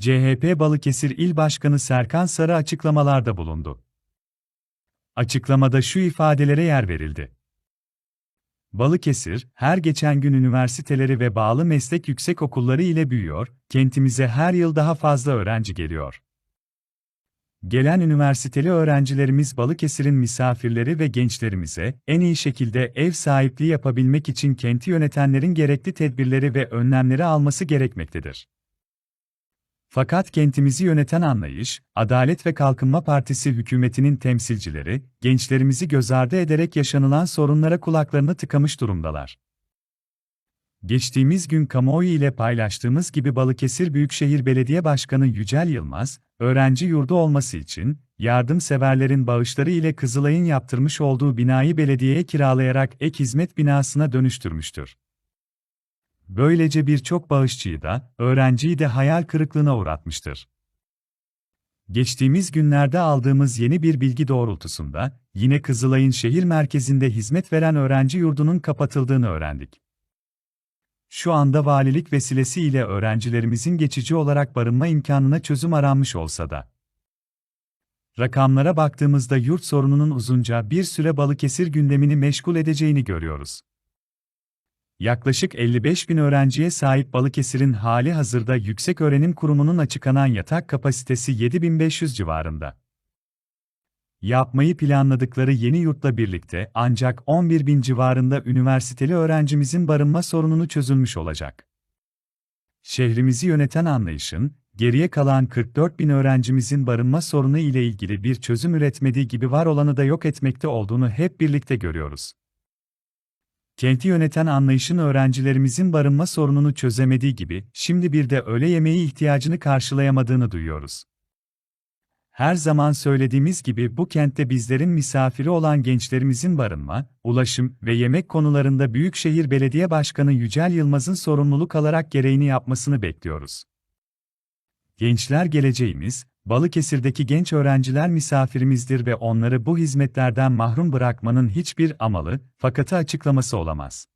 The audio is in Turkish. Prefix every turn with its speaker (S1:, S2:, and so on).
S1: CHP Balıkesir İl Başkanı Serkan Sarı açıklamalarda bulundu. Açıklamada şu ifadelere yer verildi. Balıkesir, her geçen gün üniversiteleri ve bağlı meslek yüksekokulları ile büyüyor, kentimize her yıl daha fazla öğrenci geliyor. Gelen üniversiteli öğrencilerimiz Balıkesir'in misafirleri ve gençlerimize en iyi şekilde ev sahipliği yapabilmek için kenti yönetenlerin gerekli tedbirleri ve önlemleri alması gerekmektedir. Fakat kentimizi yöneten anlayış, Adalet ve Kalkınma Partisi hükümetinin temsilcileri, gençlerimizi göz ardı ederek yaşanılan sorunlara kulaklarını tıkamış durumdalar. Geçtiğimiz gün kamuoyu ile paylaştığımız gibi Balıkesir Büyükşehir Belediye Başkanı Yücel Yılmaz, öğrenci yurdu olması için, yardımseverlerin bağışları ile Kızılay'ın yaptırmış olduğu binayı belediyeye kiralayarak ek hizmet binasına dönüştürmüştür. Böylece birçok bağışçıyı da, öğrenciyi de hayal kırıklığına uğratmıştır. Geçtiğimiz günlerde aldığımız yeni bir bilgi doğrultusunda, yine Kızılay'ın şehir merkezinde hizmet veren öğrenci yurdunun kapatıldığını öğrendik. Şu anda valilik vesilesiyle öğrencilerimizin geçici olarak barınma imkanına çözüm aranmış olsa da. Rakamlara baktığımızda yurt sorununun uzunca bir süre Balıkesir gündemini meşgul edeceğini görüyoruz. Yaklaşık 55 bin öğrenciye sahip Balıkesir'in hali hazırda Yüksek Öğrenim Kurumu'nun açıklanan yatak kapasitesi 7500 civarında. Yapmayı planladıkları yeni yurtla birlikte ancak 11 bin civarında üniversiteli öğrencimizin barınma sorununu çözülmüş olacak. Şehrimizi yöneten anlayışın, geriye kalan 44 bin öğrencimizin barınma sorunu ile ilgili bir çözüm üretmediği gibi var olanı da yok etmekte olduğunu hep birlikte görüyoruz. Kenti yöneten anlayışın öğrencilerimizin barınma sorununu çözemediği gibi, şimdi bir de öğle yemeği ihtiyacını karşılayamadığını duyuyoruz. Her zaman söylediğimiz gibi bu kentte bizlerin misafiri olan gençlerimizin barınma, ulaşım ve yemek konularında Büyükşehir Belediye Başkanı Yücel Yılmaz'ın sorumluluk alarak gereğini yapmasını bekliyoruz. Gençler geleceğimiz, Balıkesir'deki genç öğrenciler misafirimizdir ve onları bu hizmetlerden mahrum bırakmanın hiçbir amalı, fakatı açıklaması olamaz.